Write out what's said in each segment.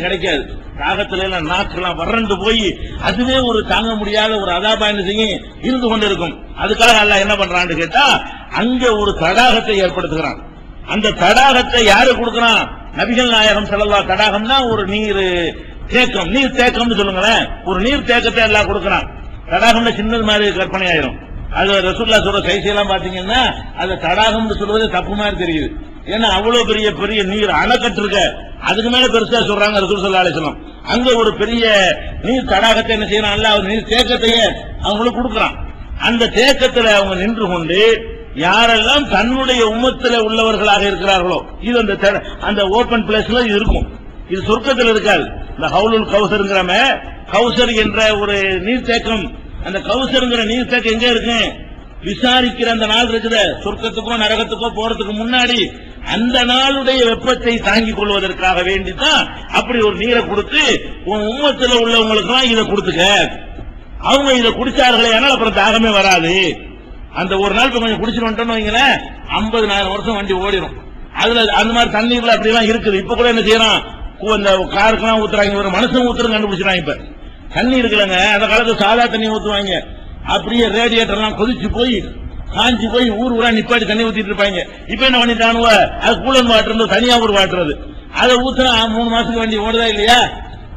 கிடைக்காது. தாகத்துல எல்லாம் நாக்கெல்லாம் வறண்டு போய் அதுவே ஒரு தாங்க முடியாத ஒரு அதாபா என்ன செய்யும்? இருந்து கொண்டிருக்கும். அதுக்காக அல்ல என்ன பண்றான்னு கேட்டா அங்க ஒரு தடாகத்தை ஏற்படுத்துகிறான். அந்த தடாகத்தை யாரு கொடுக்கறான்? நபிகள் நாயகம் ஸல்லல்லாஹு தடாகம்னா ஒரு நீர் தேக்கம். நீர் தேக்கம்னு சொல்லுங்களேன். ஒரு நீர் தேக்கத்தை எல்லாம் கொடுக்கறான். தடாகம்னா சின்னது மாதிரி கற்பனை ஆயிரும் அது ரசூல்லா சொல்ற கைசியெல்லாம் பாத்தீங்கன்னா அது தடாகம்னு சொல்வது தப்பு மாதிரி தெரியுது. ஏன்னா அவ்வளவு பெரிய பெரிய நீர் அணைக்கட்டு இருக்க அதுக்கு மேல பெருசா சொல்றாங்க ரசூல் சல்லா அலிஸ்லாம் அங்க ஒரு பெரிய நீர் தடாகத்தை என்ன செய்யறான்? அல்ல அவர் நீர் தேக்கத்தையே அவங்களுக்கு கொடுக்கறான். அந்த தேக்கத்துல அவங்க நின்று கொண்டு யாரெல்லாம் தன்னுடைய உம்மத்துல உள்ளவர்களாக இருக்கிறார்களோ இது அந்த அந்த ஓபன் பிளேஸ்ல இருக்கும். இது சொர்க்கத்தில் இருக்காது. இந்த ஹவுலுல் கௌசருங்கிறம கௌசர் என்ற ஒரு நீர்த்தேக்கம் அந்த கௌசருங்கிற நீர்த்தேக்கம் எங்க இருக்கு? விசாரிக்கிற அந்த நாள் இருக்குது. சொர்க்கத்துக்கோ நரகத்துக்கோ போறதுக்கு முன்னாடி அந்த நாளுடைய வெப்பத்தை தாங்கிக் கொள்வதற்காக வேண்டித்தான் அப்படி ஒரு நீரை கொடுத்து உன் உம்மத்தில் உள்ளவங்களுக்கு இதை கொடுத்துக்க. அவங்க இதை குடிச்சார்களே ஆனால் அப்புறம் தாகமே வராது. அந்த ஒரு நாள் கொஞ்சம் குடிச்சுட்டு வந்துட்டோம்னு வைங்களேன் ஐம்பதுனாயிரம் வருஷம் வண்டி ஓடிடும் அதுல அந்த மாதிரி தண்ணீர்ல அப்படிலாம் இருக்குது. இப்ப கூட என்ன செய்யறான்? இந்த காருக்கெல்லாம் ஊத்துறாங்க ஒரு மனுஷன் ஊத்துறது கண்டுபிடிச்சிடாங்க இப்ப. தண்ணி இருக்குல்லங்க அந்த காலத்துல சாதா தண்ணி ஊத்துவாங்க. அப்படியே ரேடியேட்டர் எல்லாம் கொதிச்சு போய் காஞ்சி போய் ஊர் ஊரா நிப்பாட்டி தண்ணி ஊத்திட்டு இருப்பாங்க. இப்ப என்ன பண்ணிட்டானுவ? அது கூலன் வாட்டர் தனியா ஊர் வாட்டுறது. அதை ஊத்துனா மூணு மாசத்துக்கு வண்டி ஓடுதா இல்லையா?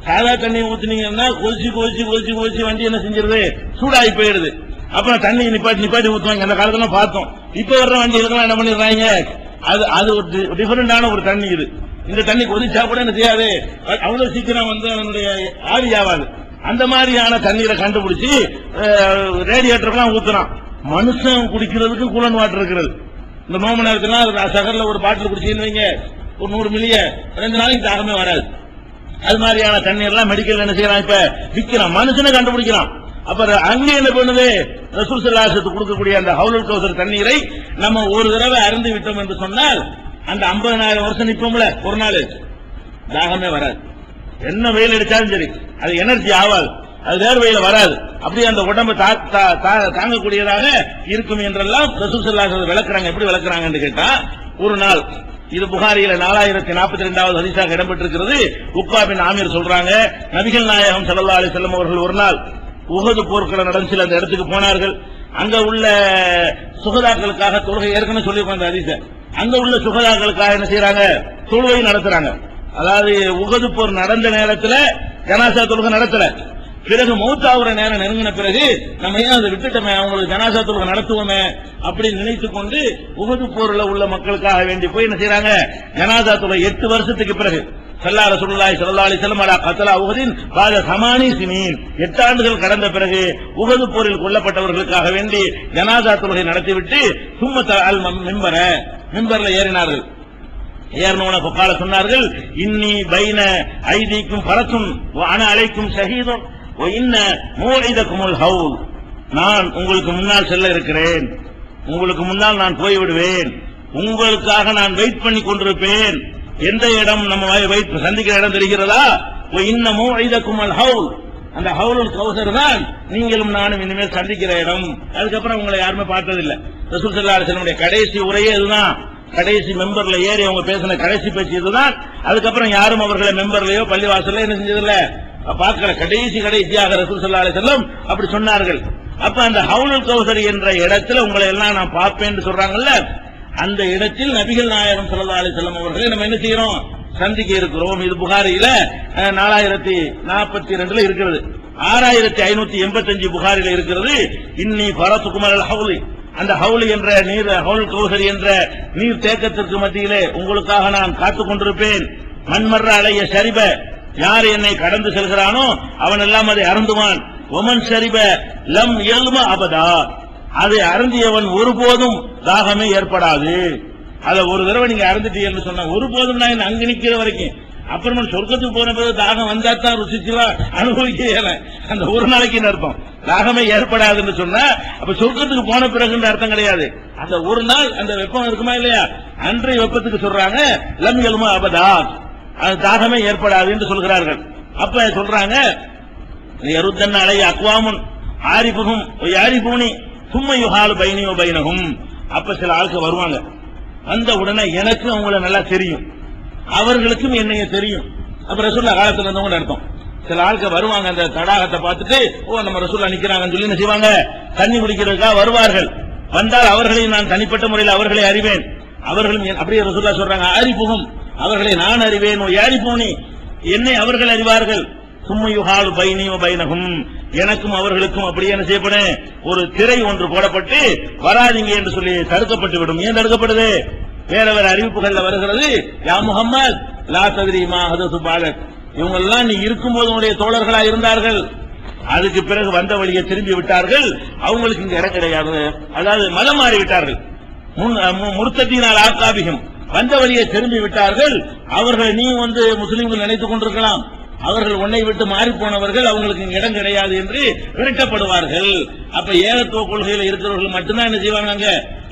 சாதா தண்ணி ஊத்துனீங்கன்னா கொதிச்சு கொதிச்சு கொதிச்சு கொதிச்சு வண்டி என்ன செஞ்சிருது? சூடாகி போயிடுது. அப்புறம் தண்ணி நிப்பாட்டி நிப்பாட்டி ஊத்துவாங்க. அந்த காலத்துல பார்த்தோம். இப்ப வர்ற வண்டிகளுக்கெல்லாம் என்ன பண்ணிடுறாங்க? அது அது ஒரு டிஃபரெண்டான ஒரு தண்ணி இது. இந்த தண்ணி கொதிச்சா கூட என்ன செய்யாது? அவ்வளவு சீக்கிரம் வந்து அதனுடைய ஆவி ஆகாது அந்த மாதிரியான தண்ணீரை கண்டுபிடிச்சி ரேடியேட்டருக்கெல்லாம் ஊத்துறான் மனுஷன் குடிக்கிறதுக்கு கூலன் வாட்டர் இருக்கிறது இந்த நோம்பு நேரத்துல சகர்ல ஒரு பாட்டில் குடிச்சீங்கன்னு வைங்க. ஒரு நூறு மில்லிய. ரெண்டு நாளைக்கு தாகமே வராது. அது மாதிரியான தண்ணீர் எல்லாம் மெடிக்கல் என்ன செய்யறான் இப்ப? விற்கிறான் மனுஷனை கண்டுபிடிக்கிறான். அப்ப அங்கே என்ன பண்ணுது? ரசூல் சல்லாசத்துக்கு கொடுக்கக்கூடிய அந்த ஹவுலுல் கௌசர் தண்ணீரை நம்ம ஒரு தடவை அருந்து விட்டோம் என்று சொன்னால் அந்த 50000 வருஷம் நிற்போம்ல ஒரு நாள். தாகமே வராது. என்ன வெயில் அடிச்சாலும் சரி அது எனர்ஜி ஆகாது. அது வேர்வையில வராது. அப்படியே அந்த உடம்பு தா- தா- தாங்கக்கூடியதாக இருக்கும் என்றெல்லாம் ரசூல் சல்லாசத் விளக்குறாங்க. எப்படி விளக்குறாங்கன்னு கேட்டா ஒரு நாள் இது புகாரியில நாலாயிரத்தி நாற்பத்தி ரெண்டாவது ஹரிசாக இடம்பெற்றிருக்கிறது. உப்பா பின் ஆமீர் சொல்றாங்க நபிகள் நாயகம் ஸல்லல்லாஹு அலி செல்லம் அவர்கள் ஒரு நாள் உகது போர்க்கள நடந்துச்சு அந்த இடத்துக்கு போனார்கள். அங்க உள்ள சுகதாக்களுக்காக தொழுகை ஏற்கனவே சொல்லியிருக்கோம் அந்த ஹதீஸ. அங்க உள்ள சுகதாக்களுக்காக என்ன செய்யறாங்க தொழுகை நடத்துறாங்க. அதாவது உகது போர் நடந்த நேரத்துல ஜனாசா தொழுகை நடத்தல. பிறகு மௌத்தாவுற நேரம் நெருங்கின பிறகு நம்ம ஏன் அதை விட்டுட்டோமே? அவங்களுக்கு ஜனாசா நடத்துவோமே? அப்படின்னு நினைத்து கொண்டு உகது போர்ல உள்ள மக்களுக்காக வேண்டி போய் என்ன செய்யறாங்க ஜனாசா எட்டு வருஷத்துக்கு பிறகு சல்லா ரசூலுல்லாஹி ஸல்லல்லாஹு அலைஹி வஸல்லம் அலா கத்லா உஹதின் பாத சமானி சினீன். எட்டு ஆண்டுகள் கடந்த பிறகு உகது போரில் கொல்லப்பட்டவர்களுக்காக வேண்டி ஜனாசா தொழுகை நடத்திவிட்டு சும்ம அல் மிம்பர மிம்பர்ல ஏறினார்கள். ஏறினவன பொக்கால சொன்னார்கள் இன்னி பைன ஐதிக்கும் பரத்தும் அன அழைக்கும் ஷஹீதும். ஓ நான் உங்களுக்கு முன்னால் செல்ல இருக்கிறேன். உங்களுக்கு முன்னால் நான் போய்விடுவேன். உங்களுக்காக நான் வெயிட் பண்ணி கொண்டிருப்பேன். எந்த இடம் நம்ம வெயிட் சந்திக்கிற இடம் தெரிகிறதா? ஓ இன்ன மூழிதக்குமுல் ஹவுல் அந்த ஹவுலுல் கௌசர் தான் நீங்களும் நானும் இனிமேல் சந்திக்கிற இடம். அதுக்கப்புறம் உங்களை யாருமே பார்த்ததில்லை. ரசூல் ஸல்லல்லாஹு கடைசி உரையே இதுதான். கடைசி மெம்பர்ல ஏறி அவங்க பேசின கடைசி பேச்சு இதுதான். அதுக்கப்புறம் யாரும் அவர்களை மெம்பர்லயோ பள்ளிவாசல்ல என்ன செஞ்சதில்லை. பார்க்கிற கடைசி கடைசியாக ரசூல் ஸல்லல்லாஹு அலைஹி அப்படி சொன்னார்கள். அப்ப அந்த ஹவுலுல் கௌசரி என்ற இடத்துல உங்களை எல்லாம் நான் பார்ப்பேன் சொல்றாங்கல்ல? அந்த இடத்தில் நபிகள் நாயகம் ஸல்லல்லாஹு அலைஹி வஸல்லம் அவர்களை நம்ம என்ன செய்யறோம்? சந்திக்க இருக்கிறோம். இது புகாரியில நாலாயிரத்தி நாற்பத்தி ரெண்டுல இருக்கிறது. ஆறாயிரத்தி ஐநூத்தி எண்பத்தஞ்சு புகாரில இருக்கிறது. இன்னி பரத்துக்குமர் ஹவுலி. அந்த ஹவுலி என்ற நீர் ஹவுல் கௌசரி என்ற நீர் தேக்கத்திற்கு மத்தியிலே உங்களுக்காக நான் காத்துக் கொண்டிருப்பேன். மண்மர்ற அலைய சரிப யார் என்னை கடந்து செல்கிறானோ அவன் எல்லாம் அதை அருந்துவான். ஒமன் சரிப லம் எல்ம அபதா. அதை அருந்தியவன் ஒருபோதும் தாகமே ஏற்படாது. அதை ஒரு தடவை நீங்க அருந்துட்டீங்கன்னு சொன்ன ஒருபோதும் நான் அங்கு நிக்கிற வரைக்கும். அப்புறமா சொர்க்கத்துக்கு போன பிறகு தாகம் வந்தா தான் ருசிச்சுலாம் அனுபவிக்க அந்த ஒரு நாளைக்கு அர்த்தம்? தாகமே ஏற்படாதுன்னு சொன்னா அப்ப சொர்க்கத்துக்கு போன பிறகுன்ற அர்த்தம் கிடையாது. அந்த ஒரு நாள் அந்த வெப்பம் இருக்குமா இல்லையா? அன்றைய வெப்பத்துக்கு சொல்றாங்க லம் எலுமா அபதா. அது தாகமே ஏற்படாது என்று சொல்கிறார்கள். அப்ப சொல்றாங்க எருத்தன் அலை அக்வாமுன் ஆரிபுகும் யாரிபூனி சும்மா யுகாலு பைனியோ பைனகும் அப்ப சில ஆளுக்கு வருவாங்க. வந்த உடனே எனக்கு அவங்கள நல்லா தெரியும். அவர்களுக்கும் என்னைய தெரியும். அப்ப ரசூல்லா காலத்துல இருந்தவங்க அர்த்தம். சில ஆளுக்கு வருவாங்க அந்த தடாகத்தை பார்த்துட்டு ஓ நம்ம ரசூல்லா நிக்கிறாங்கன்னு சொல்லி என்ன செய்வாங்க? தண்ணி குடிக்கிறதுக்காக வருவார்கள். வந்தால் அவர்களையும் நான் தனிப்பட்ட முறையில் அவர்களை அறிவேன். அவர்களும் அப்படியே ரசூல்லா சொல்றாங்க அறிப்புகும் அவர்களை நான் அறிவேன்? ஓ என்னை அவர்கள் அறிவார்கள். சும்மையுகால் பைனி பைனகும். எனக்கும் அவர்களுக்கும் அப்படியே என்ன செய்யப்படும் ஒரு திரை ஒன்று போடப்பட்டு வராதீங்க என்று சொல்லி தடுக்கப்பட்டு விடும். ஏன் தடுக்கப்படுது? வேற வேற அறிவிப்புகள்ல வருகிறது. யா முகம்மது லா தத்ரீமா ஹதசு பாலக். இவங்க எல்லாம் நீ இருக்கும்போது உன்னுடைய தோழர்களா இருந்தார்கள். அதுக்கு பிறகு வந்த வழியை திரும்பி விட்டார்கள். அவங்களுக்கு இங்க இடம் கிடையாது. அதாவது மதம் மாறி விட்டார்கள் முன் மு- முர்த்தத்தினால் ஆக்காபிகம் வந்த வழியை திரும்பி விட்டார்கள். அவர்கள் நீ வந்து முஸ்லீம்கள் நினைத்துக் கொண்டிருக்கலாம். அவர்கள் உன்னை விட்டு மாறி போனவர்கள் அவங்களுக்கு இடம் கிடையாது என்று விரட்டப்படுவார்கள். அப்ப ஏகத்துவ கொள்கையில் இருக்கிறவர்கள் மட்டும்தான் என்ன செய்வாங்க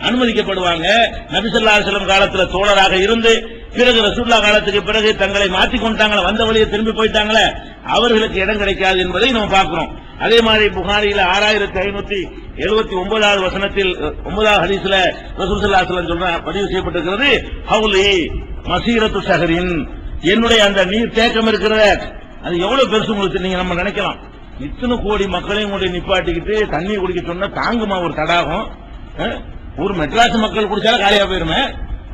அனுமதிக்கப்படுவாங்க. நபிசல்லா செல்லம் காலத்துல தோழராக இருந்து பிறகு ரசூல்லா காலத்துக்கு பிறகு தங்களை மாற்றிக் கொண்டாங்களே வந்த வழியை திரும்பி போயிட்டாங்களே அவர்களுக்கு இடம் கிடைக்காது என்பதை நம்ம பார்க்கிறோம். அதே மாதிரி புகாரியில ஆறாயிரத்தி ஐநூத்தி எழுபத்தி ஒன்பதாவது வசனத்தில் ஒன்பதாவது ஹதீஸ்ல ரசூல் சொல்ற பதிவு செய்யப்பட்டிருக்கிறது ஹவுலி மசீரத்து சஹரின் என்னுடைய அந்த நீர் தேக்கம் இருக்கிற அது எவ்வளவு பெருசு உங்களுக்கு நீங்க நம்ம நினைக்கலாம். இத்தனை கோடி மக்களையும் கொண்டு நிப்பாட்டிக்கிட்டு தண்ணி குடிக்க சொன்னா தாங்குமா ஒரு தடாகம்? ஒரு மெட்ராஸ் மக்கள் குடிச்சாலும் காலியா போயிருமே.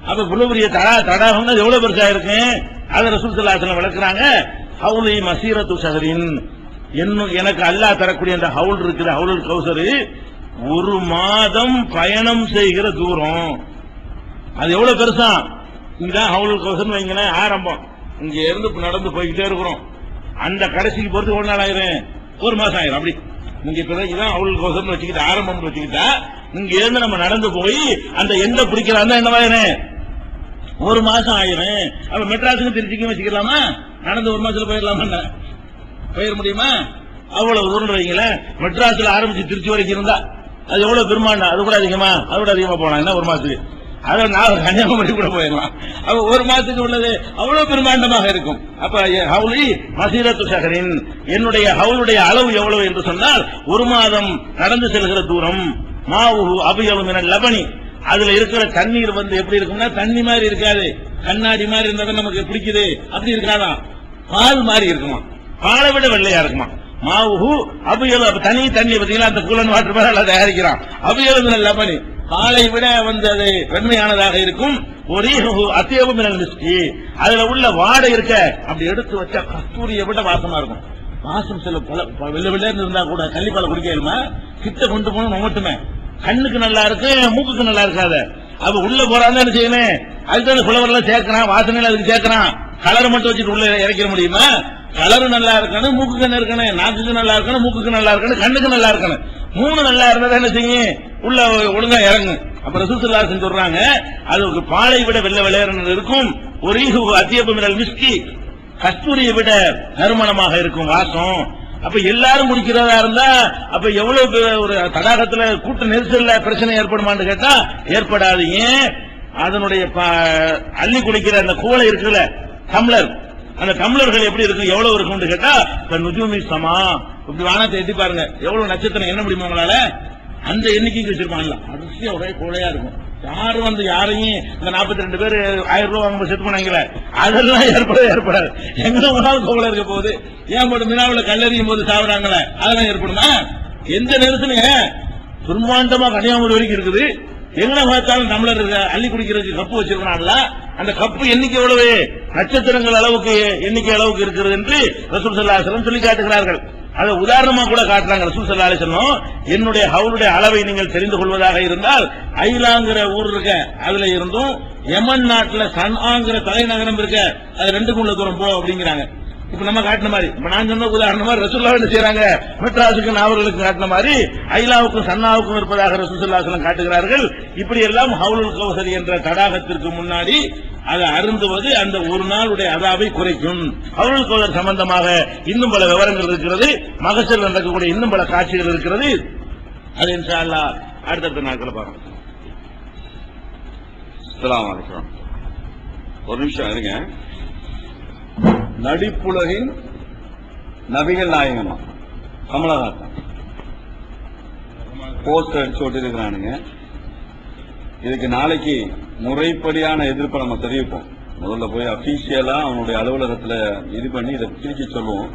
அப்ப இவ்வளவு பெரிய தடா தடாகம்னா எவ்வளவு பெருசா இருக்கு? அதை ரசூல் ஸல்லல்லாஹு விளக்குறாங்க ஹவுலி மசீரத்து சஹரின் என்னும் எனக்கு அல்லாஹ் தரக்கூடிய அந்த ஹவுல் இருக்குது ஹவுல் கௌசரு ஒரு மாதம் பயணம் செய்கிற தூரம். அது எவ்வளவு பெருசா? இங்கதான் ஹவுல் கௌசர்னு வைங்களேன் ஆரம்பம். இங்க இருந்து நடந்து போய்கிட்டே இருக்கிறோம். அந்த கடைசிக்கு பொறுத்து ஒரு நாள் ஆயிரும். ஒரு மாசம் ஆயிரும் அப்படி. இங்க பிறகுதான் அவள் கௌசர்னு வச்சுக்கிட்டு ஆரம்பம் வச்சுக்கிட்டா இங்க இருந்து நம்ம நடந்து போய் அந்த எந்த பிடிக்கிறான் என்ன ஒரு மாசம் ஆயிரும். அப்ப மெட்ராஸுக்கு திருச்சிக்கும் வச்சுக்கலாமா? நடந்து ஒரு மாசத்துல போயிடலாமா பெயர் முடியுமா? அவ்வளவு தூரம் வைங்களேன் மெட்ராஸ்ல ஆரம்பிச்சு திருச்சி வரைக்கும் இருந்தா அது எவ்வளவு பெருமாண்டா அது கூட அதிகமா அது கூட அதிகமா போனா என்ன ஒரு மாசத்துக்கு? அதை நான் கன்னியாகுமரி கூட போயிடலாம். அப்ப ஒரு மாசத்துக்கு உள்ளது அவ்வளவு பெருமாண்டமாக இருக்கும். அப்ப ஹவுலி மசீரத்து சகரின் என்னுடைய ஹவுலுடைய அளவு எவ்வளவு என்று சொன்னால் ஒரு மாதம் நடந்து செல்கிற தூரம் மாவு அபியலும் என லபனி. அதுல இருக்கிற தண்ணீர் வந்து எப்படி இருக்கும்னா தண்ணி மாதிரி இருக்காது. கண்ணாடி மாதிரி இருந்தா தான் நமக்கு பிடிக்குது. அப்படி இருக்காதான் பால் மாதிரி இருக்குமா? பாலை விட வெள்ளையா இருக்குமா? மாவு அபியல் தனி தண்ணி பார்த்தீங்களா? அந்த கூலன் வாட்டர் மாதிரி தயாரிக்கிறான். அபியல் லபனி பாலை விட வந்து அது வெண்மையானதாக இருக்கும். ஒரே அத்தியவம் மிஸ்கி. அதுல உள்ள வாடை இருக்க. அப்படி எடுத்து வச்சா கஸ்தூரியை விட வாசமா இருக்கும். வாசம் சில பல ப- வெள்ளை இருந்தா கூட கள்ளிப்பாலை குடிக்கலுமா கிட்ட கொண்டு போகணும் மட்டுமே கண்ணுக்கு நல்லா இருக்கு மூக்குக்கு நல்லா இருக்காது. அப்ப உள்ள போறான்னு என்ன செய்யணும். அதுதான் புலவர் எல்லாம் சேர்க்கிறான் வாசனையில அதுக்கு சேர்க்கிறான். கலர் மட்டும் வச்சுட்டு உள்ள இறக்கிற முடியுமா? கலரு நல்லா இருக்கணும் மூக்குக்கு இருக்கணும் நாக்குக்கு நல்லா இருக்கணும் மூக்குக்கு நல்லா இருக்கணும் கண்ணுக்கு நல்லா இருக்கணும். மூணு நல்லா இருந்தா என்ன செய்யும்? உள்ள ஒழுங்கா இறங்கும். அப்ப ரசூசல்லாசன் சொல்றாங்க அதுக்கு பாலை விட வெள்ள விளையாடுறது இருக்கும். ஒரு அத்தியப்ப மிரல் மிஸ்கி கஸ்தூரியை விட நறுமணமாக இருக்கும் வாசம். அப்ப எல்லாரும் குடிக்கிறதா இருந்தா அப்ப எவ்வளவு ஒரு தடாகத்துல கூட்ட நெரிசல்ல பிரச்சனை ஏற்படுமான்னு கேட்டா ஏற்படாது ஏன் அதனுடைய ப- அள்ளி குடிக்கிற அந்த கூளை இருக்குல்ல டம்ளர். அந்த டம்ளர்கள் எப்படி இருக்கும் எவ்வளவு இருக்கும் கேட்டா நுஜூமி சமா. இப்படி வானத்தை எட்டி பாருங்க. எவ்வளவு நட்சத்திரம் என்ன முடியுமா உங்களால? அந்த எண்ணிக்கைக்கு வச்சிருப்பாங்கல்ல அரிசியா ஒரே கோழையா இருக்கும். யாரும் வந்து யாரையும் இந்த 42 ரெண்டு பேர் ஆயிரம் ரூபாய் வாங்க செத்து போனாங்களே அதெல்லாம் ஏற்பட ஏற்படாது. எங்க உங்களால் கோவலை இருக்க போகுது. ஏன் போட்டு மினாவுல கல்லறியும் போது சாப்பிடுறாங்களே அதெல்லாம் ஏற்படுமா? எந்த நேரத்துலங்க பிரம்மாண்டமா கன்னியாகுமரி வரைக்கும் இருக்குது. எங்க பார்த்தாலும் தமிழர் அள்ளி குடிக்கிறதுக்கு கப்பு வச்சிருக்கனால அந்த கப்பு எண்ணிக்கை எவ்வளவு நட்சத்திரங்கள் அளவுக்கு எண்ணிக்கை அளவுக்கு இருக்கிறது என்று ரசூல் ஸல்லல்லாஹு சொல்லி காட்டுகிறார்கள். அதை உதாரணமா கூட காட்டுறாங்க ரசூல் சல்லா அலைஹி என்னுடைய ஹவுலுடைய அளவை நீங்கள் தெரிந்து கொள்வதாக இருந்தால் ஐலாங்கிற ஊர் இருக்க அதுல இருந்தும் யமன் நாட்டில் சன்ஆங்கிற தலைநகரம் இருக்க அது ரெண்டுக்கும் உள்ள தூரம் போ அப்படிங்கிறாங்க. இப்ப நம்ம காட்டின மாதிரி. இப்ப நான் சொன்ன உதாரணமா ரசூல்லா என்ன செய்யறாங்க மெட்ராஸுக்கு நாவர்களுக்கு காட்டின மாதிரி ஐலாவுக்கும் சன்னாவுக்கும் இருப்பதாக ரசூசல்லாசலம் காட்டுகிறார்கள். இப்படி எல்லாம் ஹவுலுல் கௌசரி என்ற தடாகத்திற்கு முன்னாடி அதை அருந்துவது அந்த ஒரு நாளுடைய அதாவை குறைக்கும். ஹவுலுல் கௌசர் சம்பந்தமாக இன்னும் பல விவரங்கள் இருக்கிறது. மகசூல் நடக்கக்கூடிய இன்னும் பல காட்சிகள் இருக்கிறது. அது இன்ஷா அல்லா அடுத்தடுத்த நாட்களை பார்க்கலாம் அஸ்லாம் வலைக்கம் ஒரு நிமிஷம் இருங்க. நடிப்புலகின் நபிகள் நாயகமா? கமலஹாசன். போஸ்டர் அடிச்சு ஒட்டிருக்கிறானுங்க இதுக்கு நாளைக்கு முறைப்படியான எதிர்ப்பை நம்ம தெரிவிப்போம். முதல்ல போய் அபிஷியலா அவனுடைய அலுவலகத்துல இது பண்ணி இதை திருச்சி சொல்லுவோம்.